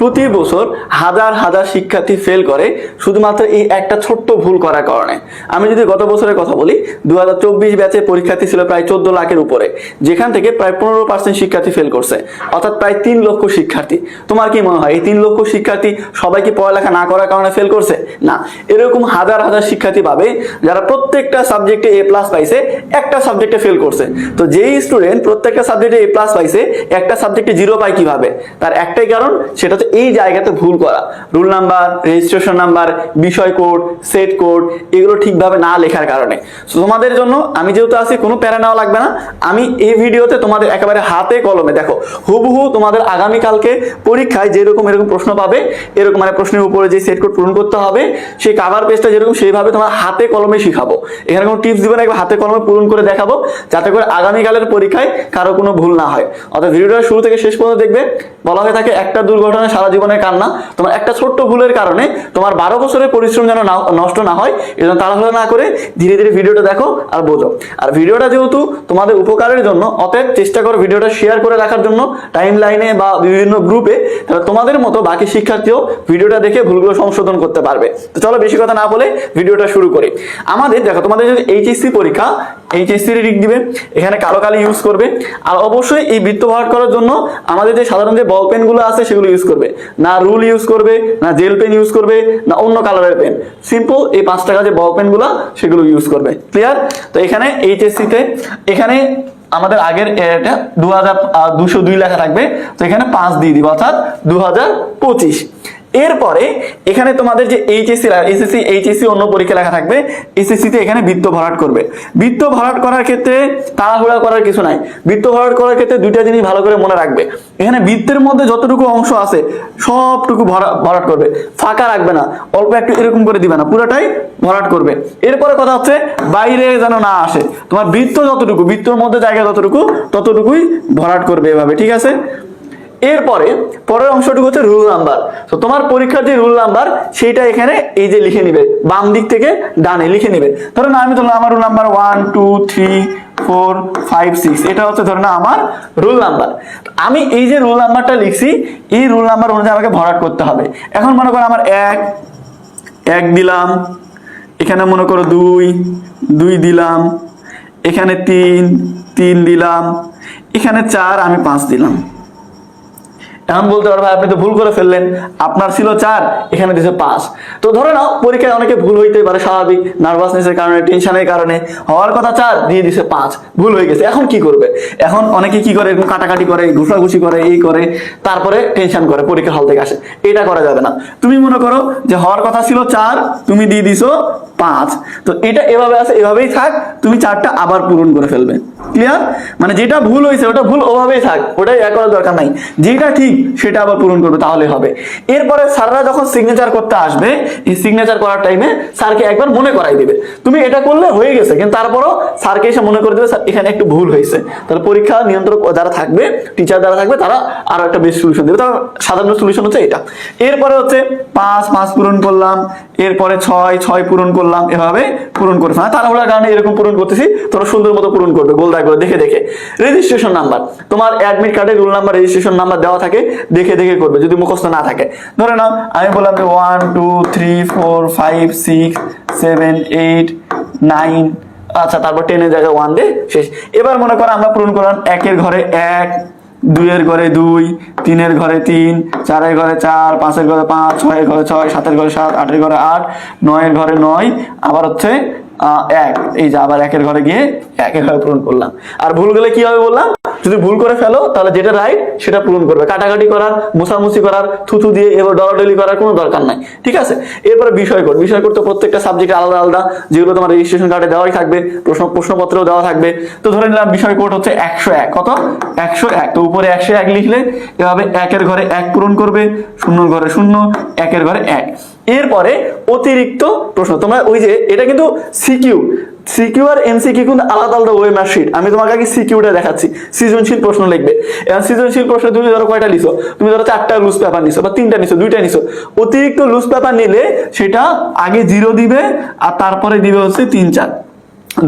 প্রতি বছর হাজার হাজার শিক্ষার্থী ফেল করে শুধুমাত্র এই একটা ছোট্ট ভুল করার কারণে। আমি যদি গত বছরের কথা বলি দু হাজার চব্বিশ ব্যাচে পরীক্ষার্থী ছিল প্রায় চোদ্দ লাখের উপরে। যেখান থেকে প্রায় পনেরো পার্সেন্ট শিক্ষার্থী ফেল করছে, অর্থাৎ প্রায় তিন লক্ষ শিক্ষার্থী। তোমার কি মনে হয়, এই তিন লক্ষ শিক্ষার্থী সবাই কি পড়ালেখা না করার কারণে ফেল করছে? না। এরকম হাজার হাজার শিক্ষার্থী পাবে যারা প্রত্যেকটা সাবজেক্টে এ প্লাস পাইছে, একটা সাবজেক্টে ফেল করছে। তো যেই স্টুডেন্ট প্রত্যেকটা সাবজেক্টে এ প্লাস পাইছে, একটা সাবজেক্টে জিরো পায় কীভাবে? তার একটাই কারণ, সেটা এই জায়গাতে ভুল করা। রুল নাম্বার রেজিস্ট্রেশন নাম্বার, বিষয় কোড সেট কোড, এগুলো ঠিকভাবে না লেখার কারণে। তোমাদের জন্য আমি যেহেতু আছি, কোনো প্যারা নেওয়া লাগবে না। আমি এই ভিডিওতে তোমাদের একেবারে হাতে কলমে দেখো। হুবহু তোমাদের আগামীকালকে পরীক্ষায় যেরকম এরকম প্রশ্ন পাবে, এরকম মানে প্রশ্নের উপরে যে সেট কোড পূরণ করতে হবে, সেই কাভার পেজটা যেরকম সেইভাবে তোমার হাতে কলমে শিখাবো। এখানে কোনো টিপস দিবে না, একবার হাতে কলমে পূরণ করে দেখাবো, যাতে করে আগামীকালের পরীক্ষায় কারও কোনো ভুল না হয়। অর্থাৎ ভিডিওটা শুরু থেকে শেষ পর্যন্ত দেখবে। বলা হয়ে থাকে, একটা দুর্ঘটনা সারা জীবনের কান্না, তোমার একটা ছোট্ট ভুলের কারণে তোমার বারো বছরের পরিশ্রম যেন নষ্ট না হয়, এজন্য তাড়াহুড়ো না করে ধীরে ধীরে ভিডিওটা দেখো আর বোঝো। আর ভিডিওটা যেহেতু তোমাদের উপকারের জন্য, অতএব চেষ্টা করো ভিডিওটা শেয়ার করে রাখার জন্য টাইম লাইনে বা বিভিন্ন গ্রুপে তাহলে তোমাদের মতো বাকি শিক্ষার্থীও ভিডিওটা দেখে ভুলগুলো সংশোধন করতে পারবে। তো চলো বেশি কথা না বলে ভিডিওটা শুরু করি। আমাদের, দেখো তোমাদের যদি এইচএসসি পরীক্ষা এইচএসসি রিক দিবে, এখানে কালো কালি ইউজ করবে। আর অবশ্যই এই বৃত্ত ভরাট করার জন্য আমাদের যে সাধারণ যে বল পেনগুলো আছে সেগুলো ইউজ করবে। না রুল ইউজ করবে, না জেল পেন ইউজ করবে, না অন্য কালারের পেন সিম্পল এই পাঁচ টাকা যে বল পেনগুলো সেগুলো ইউজ করবে। ক্লিয়ার তো এখানে এইচএসসিতে এখানে আমাদের আগের এটা দু হাজার দুশো দুই লেখা থাকবে। তো এখানে পাঁচ দিয়ে দিব, অর্থাৎ দু হাজার পঁচিশ। এরপরে এখানে তোমাদের যে এইচএসসি এসএসসি এইচএসসি অন্য পরীক্ষা লেখা থাকবে এসএসসি তে এখানে বৃত্ত ভরাট করবে। বৃত্ত ভরাট করার ক্ষেত্রে তাড়াহুড়া করার কিছু নাই। বৃত্ত ভরাট করার ক্ষেত্রে দুইটা জিনিস ভালো করে মনে রাখবে। এখানে বৃত্তের মধ্যে যতটুকু অংশ আছে, সবটুকু ভরা- ভরাট করবে। ফাঁকা রাখবে না। অল্প একটু এরকম করে দিবে না। পুরোটাই ভরাট করবে। এরপরে কথা হচ্ছে, বাইরে যেন না আসে। তোমার বৃত্ত যতটুকু, বৃত্তর মধ্যে জায়গা যতটুকু, ততটুকুই ভরাট করবে এভাবে, ঠিক আছে? এরপরে পরের অংশটুকু হচ্ছে রুল নাম্বার। তো তোমার পরীক্ষার যে রুল নাম্বার, সেইটা এখানে এই যে লিখে নিবে, বাম দিক থেকে ডানে লিখে নিবে। ধরো না, আমি ধরলাম আমার roll number one two three four five six এটা হচ্ছে ধরো না আমার রুল নাম্বার। আমি এই যে রুল নাম্বারটা লিখছি, এই রুল নাম্বার অনুযায়ী আমাকে ভরাট করতে হবে। এখন মনে করো আমার এক এক দিলাম, এখানে মনে করো দুই দুই দিলাম, এখানে তিন তিন দিলাম, এখানে চার, আমি পাঁচ দিলাম। এখন বলতে পারবে আপনি তো ভুল করে ফেললেন। আপনার ছিল চার, এখানে দিয়েছে পাঁচ। তো ধরে নাও, পরীক্ষায় অনেকে ভুল হইতে পারে, স্বাভাবিক। নার্ভাসনেসের কারণে টেনশনের কারণে। হওয়ার কথা চার, দিয়ে দিছে পাঁচ। ভুল হয়ে গেছে। এখন কি করবে? এখন অনেকে কি করে কাটাকাটি করে, ঘুষাঘুষি করে, এই করে, তারপরে টেনশন করে পরীক্ষা হল থেকে আসে। এটা করা যাবে না। তুমি মনে করো যে, হওয়ার কথা ছিল চার, তুমি দিয়ে দিছো পাঁচ। তো এটা এভাবে আছে, এভাবেই থাক, তুমি চারটা আবার পূরণ করে ফেলবে। ক্লিয়ার মানে যেটা ভুল হয়েছে, ওটা ভুল ওভাবেই থাক, ওটাই এক করার দরকার নাই। যেটা ঠিক, সেটা আবার পূরণ করবে, তাহলে হবে। এরপরে স্যাররা যখন সিগনেচার করতে আসবে, এই সিগনেচার করার টাইমে স্যারকে একবার মনে করাই দিবে। তুমি এটা করলে হয়ে গেছে, কিন্তু তারপরও স্যারকে এসে মনে করে দেবে, স্যার, এখানে একটু ভুল হয়েছে। তাহলে পরীক্ষা নিয়ন্ত্রক যারা থাকবে টিচার যারা থাকবে, তারা আরও একটা বেস্ট সলিউশন দেবে। তার সাধারণ সলিউশন হচ্ছে এটা। এরপরে হচ্ছে, পাঁচ পাঁচ পূরণ করলাম। এরপরে ছয় ছয় পূরণ করলাম, এভাবে পূরণ করে ফেলা। তাড়াহুড়ার কারণে এরকম পূরণ করতেছি তোমরা সুন্দর মতো পূরণ করবে গোলদায় করে, দেখে দেখে। রেজিস্ট্রেশন নাম্বার তোমার অ্যাডমিট কার্ডে রোল নাম্বার রেজিস্ট্রেশন নাম্বার দেওয়া থাকে, দেখে দেখে করবে, যদি মুখস্থ না থাকে। ধরে নাও, আমি বললাম যে one two three four five six seven eight nine আচ্ছা তারপর টেনের জায়গায় ওয়ান দিয়ে শেষ। এবার মনে করো আমরা পূরণ করলাম একের ঘরে এক দুইয়ের ঘরে দুই, তিনের ঘরে তিন, চারের ঘরে চার, পাঁচের ঘরে পাঁচ, ছয়ের ঘরে ছয়, সাতের ঘরে সাত, আটের ঘরে আট, নয়ের ঘরে নয়, আবার হচ্ছে এক। এই যে আবার একের ঘরে গিয়ে একের ঘরে পূরণ করলাম। আর ভুল গেলে কি হবে বললাম? যদি ভুল করে ফেলো, তাহলে যেটা রাইট সেটা পূরণ করবে। কাটাকাটি করার, মোছামুছি করার, থুথু দিয়ে এবার ডলাডলি করার কোনো দরকার নাই। ঠিক আছে? এরপরে বিষয় কোড বিষয় কোড তো প্রত্যেকটা সাবজেক্ট আলাদা আলাদা। যেগুলো তোমার রেজিস্ট্রেশন কার্ডে দেওয়াই থাকবে, প্রশ্ন, প্রশ্নপত্রেও দেওয়া থাকবে। তো ধরে নিলাম বিষয় কোড হচ্ছে একশো এক। কত? একশো এক। তো উপরে একশো এক লিখলে, এভাবে একের ঘরে এক পূরণ করবে শূন্য ঘরে শূন্য, একের ঘরে এক। এরপরে অতিরিক্ত প্রশ্ন। তোমরা ওই যে, এটা কিন্তু সিকিউ সিকিউ আর এমসিকিউ কিন্তু আলাদা আলাদা ওয়ে মার্কশিট আমি তোমাকে আগে সিকিউটা দেখাচ্ছি। সৃজনশীল প্রশ্ন লিখবে। এবং সৃজনশীল প্রশ্ন তুমি ধরো কয়টা নিছো? তুমি ধরো চারটা লুজ পেপার নিছো বা তিনটা নিছো, দুইটা নিছো। অতিরিক্ত লুজ পেপার নিলে সেটা আগে জিরো দিবে আর তারপরে দিবে হচ্ছে তিন চার।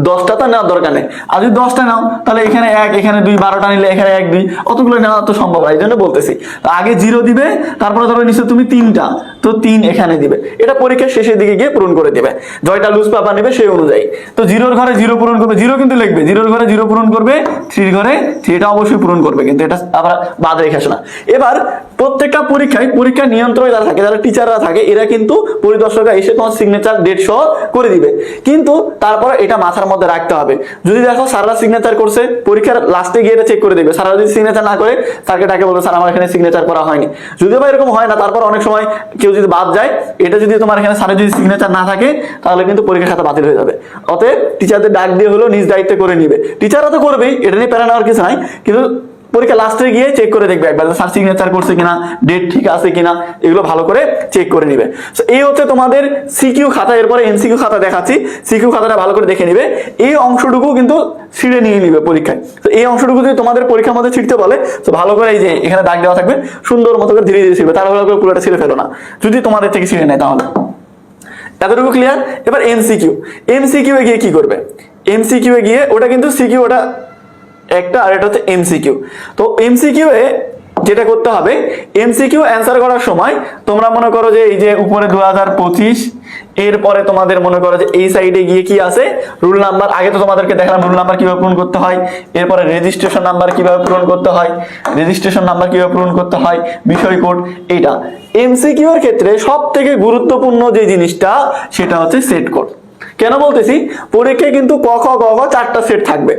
দশটা তো নেওয়ার দরকার নেই। আর যদি দশটা নাও, তাহলে এখানে এক, এখানে দুই, বারোটা নিলে এখানে এক, দুই, অতগুলো নেওয়া তো সম্ভব হয় এই জন্য বলতেছি। আগে জিরো দিবে, তারপরে ধরো নিশ্চয় তুমি তিনটা, তো তিন এখানে দিবে। এটা পরীক্ষার শেষের দিকে গিয়ে পূরণ করে দিবে। জয়টা লুজ পাপা নেবে সেই অনুযায়ী। তো জিরোর ঘরে জিরো পূরণ করবে, জিরো কিন্তু লিখবে, জিরোর ঘরে জিরো পূরণ করবে, থ্রির ঘরে থ্রিটা অবশ্যই পূরণ করবে, কিন্তু এটা আবার বাদ রেখে আসে না। এবার প্রত্যেকটা পরীক্ষায় পরীক্ষা নিয়ন্ত্রণে যারা থাকে, যারা টিচাররা থাকে, এরা কিন্তু পরিদর্শকরা এসে তোমার সিগনেচার ডেট সহ করে দিবে। কিন্তু তারপরে এটা মাথার মধ্যে রাখতে হবে। যদি দেখো সারা সিগনেচার করছে, পরীক্ষার লাস্টে গিয়ে চেক করে দেবে সারা যদি সিগনেচার না করে, স্যারকে ডাকে বলবে, স্যার, আমার এখানে সিগনেচার করা হয়নি। যদিও বা এরকম হয় না, তারপর অনেক সময় কেউ যদি বাদ যায়, এটা যদি তোমার এখানে স্যারের যদি সিগনেচার না থাকে, তাহলে কিন্তু পরীক্ষার খাতা বাতিল হয়ে যাবে। অতএব টিচারদের ডাক দিয়ে হলো নিজ দায়িত্বে করে নিবে। টিচাররা তো করবেই, এটা নিয়ে প্যারা নেওয়ার কিছু নাই। কিন্তু পরীক্ষা লাস্টে গিয়ে চেক করে দেখবে একবার স্যার সিগনেচার করছে কিনা ডেট ঠিক আছে কিনা এগুলো ভালো করে চেক করে নিবে। So, এই হচ্ছে তোমাদের সিকিউ খাতা এরপরে এমসিকিউ খাতা দেখাচ্ছি। সিকিউ খাতাটা ভালো করে দেখে নিবে। এই অংশটুকু কিন্তু ছিঁড়ে নিয়ে নিবে পরীক্ষায়। তো এই অংশটুকু যদি তোমাদের পরীক্ষার মধ্যে ছিঁড়তে বলে তো ভালো করে এই যে এখানে দাগ দেওয়া থাকবে সুন্দর মতো করে ধীরে ধীরে ছিঁড়বে। ভালো করে পুরোটা ছিঁড়ে ফেলো না। যদি তোমাদের থেকে ছিঁড়ে নেয় তাহলে। এতটুকু ক্লিয়ার এবার এমসিকিউ এমসিকিউ এ গিয়ে কি করবে? এমসিকিউ এ গিয়ে ওটা কিন্তু সিকিউ ওটা একটা আর এটা হচ্ছে এমসিকিউ তো এমসিকিউ এ যেটা করতে হবে এমসিকিউ অ্যান্সার করার সময় তোমরা মনে করো যে এই যে উপরে দু হাজার পঁচিশ, এরপরে তোমাদের মনে করো যে এই সাইডে গিয়ে কি আছে? রুল নাম্বার আগে তো তোমাদেরকে দেখালাম রুল নাম্বার কীভাবে পূরণ করতে হয়, এরপরে রেজিস্ট্রেশন নাম্বার কীভাবে পূরণ করতে হয় রেজিস্ট্রেশন নাম্বার কীভাবে পূরণ করতে হয়, বিষয় কোড এইটা। এমসিকিউ এর ক্ষেত্রে সব থেকে গুরুত্বপূর্ণ যে জিনিসটা, সেটা হচ্ছে সেট কোড কেন বলতেছি? পরীক্ষায় কিন্তু ক, খ, গ ঘ চারটা সেট থাকবে।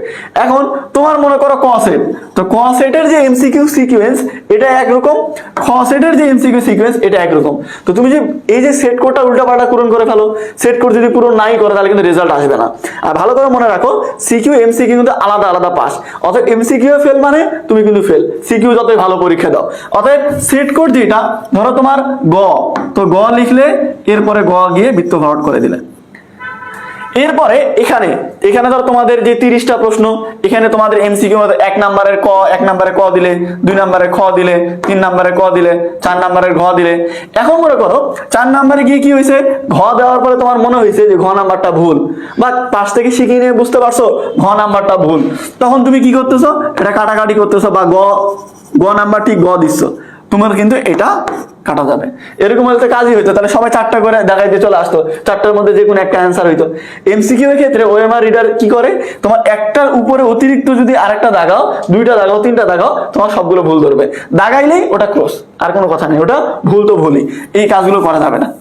এখন তোমার মনে করো ক সেট তো ক সেটের যে এমসিকিউ সিকোয়েন্স এটা একরকম। খ সেটের যে এমসিকিউ সিকোয়েন্স এটা একরকম। তো তুমি যে এই যে সেট কোডটা উল্টাপাল্টা পূরণ করে ফেলো সেট কোড যদি পূরণ নাই করে, তাহলে কিন্তু রেজাল্ট আসবে না। আর ভালো করে মনে রাখো সিকিউ এমসিকিউ কিন্তু আলাদা আলাদা পাস অর্থাৎ এমসিকিউ ফেল মানে তুমি কিন্তু ফেল সিকিউ যতই ভালো পরীক্ষা দাও। অতএব সেট কোড যেটা, ধরো তোমার গ। তো গ লিখলে এরপরে গ গিয়ে বৃত্ত ভরাট করে দিলে। এরপরে এখানে এখানে ধর তোমাদের যে তিরিশটা প্রশ্ন, এখানে তোমাদের এমসিকিউ এক নাম্বারের ক, এক নাম্বারের ক দিলে, দুই নাম্বারের খ দিলে, তিন নাম্বারের ক দিলে, চার নাম্বারের ঘ দিলে। এখন মনে করো, চার নাম্বারে গিয়ে কি হয়েছে ঘ দেওয়ার পরে তোমার মনে হয়েছে যে ঘ নাম্বারটা ভুল। বা পাশ থেকে শিখিয়ে নিয়ে বুঝতে পারছ, ঘ নাম্বারটা ভুল। তখন তুমি কি করতেছো? এটা কাটাকাটি করতেছো বা গ গ নাম্বার ঠিক গ দিচ্ছ। তোমার কিন্তু এটা কাটা যাবে। এরকম হলে তো কাজই হইতো। তাহলে সবাই চারটা করে দেখাই দিয়ে চলে আসতো। চারটার মধ্যে যে কোনো একটা অ্যান্সার হইতো। এমসিকিউ এর ক্ষেত্রে ওএমআর রিডার কি করে? তোমার একটার উপরে অতিরিক্ত যদি আরেকটা দাগাও, দুইটা দাগাও, তিনটা দাগাও, তোমার সবগুলো ভুল ধরবে। দাগাইলেই ওটা ক্রস আর কোনো কথা নেই। ওটা ভুল তো ভুলই। এই কাজগুলো করা যাবে না।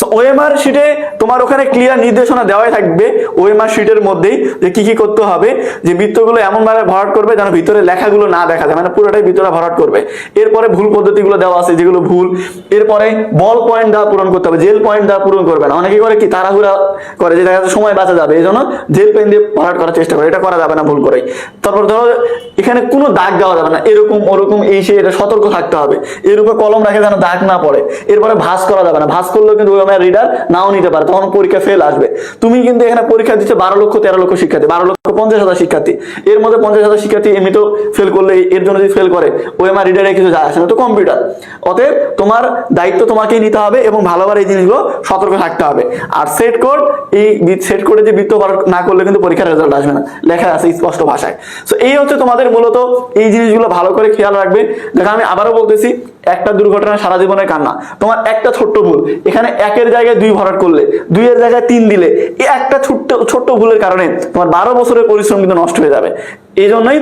সো ওএমআর শিটে তোমার ওখানে ক্লিয়ার নির্দেশনা দেওয়াই থাকবে ওএমআর শিটের মধ্যেই যে কি কি করতে হবে, যে বৃত্তগুলো এমন ভাবে ভরাট করবে যেন ভিতরে লেখাগুলো না দেখা যায় মানে পুরোটাই ভিতরে ভরাট করবে। এরপরে ভুল পদ্ধতিগুলো দেওয়া আছে, যেগুলো ভুল, এরপরে বল পয়েন্ট দ্বারা পূরণ করতে হবে জেল পয়েন্ট দ্বারা পূরণ করবে না। অনেকে করে কি, তাড়াহুড়া করে যে দেখা যাচ্ছে সময় বাঁচা যাবে এই জন্য জেল পেন দিয়ে ভরাট করার চেষ্টা করে, এটা করা যাবে না ভুল করেই। তারপর ধরো, এখানে কোনো দাগ দেওয়া যাবে না, এরকম, ওরকম, এই সে, এটা সতর্ক থাকতে হবে। এর উপরে কলম রাখে যেন দাগ না পড়ে। এরপরে ভাঁজ করা যাবে না, ভাঁজ করলেও কিন্তু ওএমআর রিডার নাও নিতে পারে, তখন পরীক্ষা ফেল আসবে। তুমি কিন্তু এখানে পরীক্ষা দিচ্ছে বারো লক্ষ, তেরো লক্ষ শিক্ষার্থী, বারো লক্ষ পঞ্চাশ হাজার শিক্ষার্থী। এর মধ্যে পঞ্চাশ হাজার শিক্ষার্থী এমনিতেও ফেল করলে, এর জন্য যদি ফেল করে ওএমআর রিডারে কিছু যায় আসে না। তো কম্পিউটার অতএব তোমার দায়িত্ব তোমাকেই নিতে হবে এবং ভালোভাবে এই জিনিসগুলো সতর্ক থাকতে হবে। আর সেট কোড এই সেট কোডে যে বৃত্ত না করলে কিন্তু পরীক্ষার রেজাল্ট আসবে না, লেখা আছে স্পষ্ট ভাষায়। সো এই হচ্ছে তোমাদের মূলত এই জিনিসগুলো ভালো করে খেয়াল রাখবে। দেখো আমি আবারও বলতেছি একটা দুর্ঘটনা, সারা জীবনের কান্না। তোমার একটা ছোট্ট ভুল। এখানে একের জায়গায় দুই ভরাট করলে, দুইয়ের জায়গায় তিন দিলে, এই একটা ছোট্ট ছোট্ট ভুলের কারণে তোমার বারো বছরের পরিশ্রম কিন্তু নষ্ট হয়ে যাবে। এই জন্যই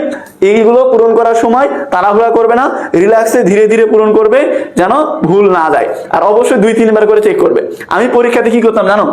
এইগুলো পূরণ করার সময় তাড়াহুড়া করবে না রিল্যাক্সে ধীরে ধীরে পূরণ করবে, যেন ভুল না যায়। আর অবশ্যই দুই, তিনবার করে চেক করবে। আমি পরীক্ষাতে কি করতাম জানো?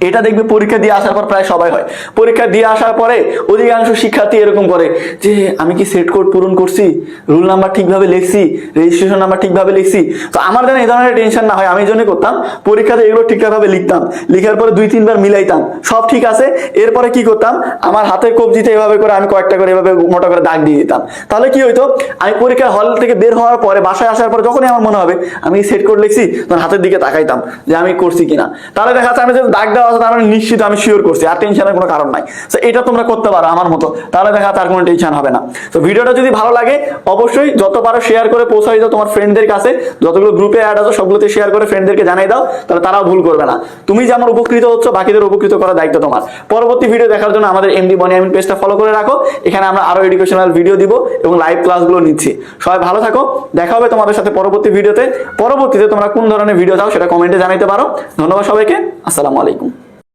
এটা দেখবে পরীক্ষা দিয়ে আসার পর প্রায় সবাই হয়। পরীক্ষা দিয়ে আসার পরে অধিকাংশ শিক্ষার্থী এরকম করে যে, আমি কি সেট কোড পূরণ করছি? রুল নাম্বার ঠিকভাবে লিখছি? রেজিস্ট্রেশন নাম্বার ঠিকভাবে লিখছি? তো আমার যেন এই ধরনের টেনশন না হয়, আমি জন্য করতাম। পরীক্ষাতে এগুলো ঠিকঠাকভাবে লিখতাম। লিখার পরে দুই, তিনবার মিলাইতাম। সব ঠিক আছে। এরপরে কি করতাম? আমার হাতের কবজিতে এভাবে করে আমি কয়েকটা করে এভাবে মোটা করে দাগ দিয়ে দিতাম। তাহলে কি হইতো? আমি পরীক্ষার হল থেকে বের হওয়ার পরে, বাসায় আসার পরে যখনই আমার মনে হবে, আমি সেট কোড লিখছি, তখন হাতের দিকে তাকাইতাম যে, আমি করছি কিনা? তাহলে দেখা যাচ্ছে আমি যদি দাগ দেওয়া আছে তার নিশ্চিত আমি শিওর করছি, আর টেনশনের কোনো কারণ নাই। তো এটা তোমরা করতে পারো আমার মতো, তাহলে দেখা তার কোনো টেনশন হবে না। তো ভিডিওটা যদি ভালো লাগে, অবশ্যই যত পারো শেয়ার করে পৌঁছাই দাও তোমার ফ্রেন্ডদের কাছে। যতগুলো গ্রুপে অ্যাড আছো, সবগুলোতে শেয়ার করে ফ্রেন্ডদেরকে জানাই দাও, তাহলে তারাও ভুল করবে না। তুমি যেমন উপকৃত হচ্ছ, বাকিদের উপকৃত করার দায়িত্ব তোমার। পরবর্তী ভিডিও দেখার জন্য আমাদের এমডি বনিয়ামিন পেজটা ফলো করে রাখো। এখানে আমরা আরও এডুকেশনাল ভিডিও দিব এবং লাইভ ক্লাসগুলো নিচ্ছি। সবাই ভালো থাকো, দেখা হবে তোমাদের সাথে পরবর্তী ভিডিওতে পরবর্তীতে তোমরা কোন ধরনের ভিডিও চাও সেটা কমেন্টে জানাইতে পারো। ধন্যবাদ সবাইকে, আসসালামু আলাইকুম।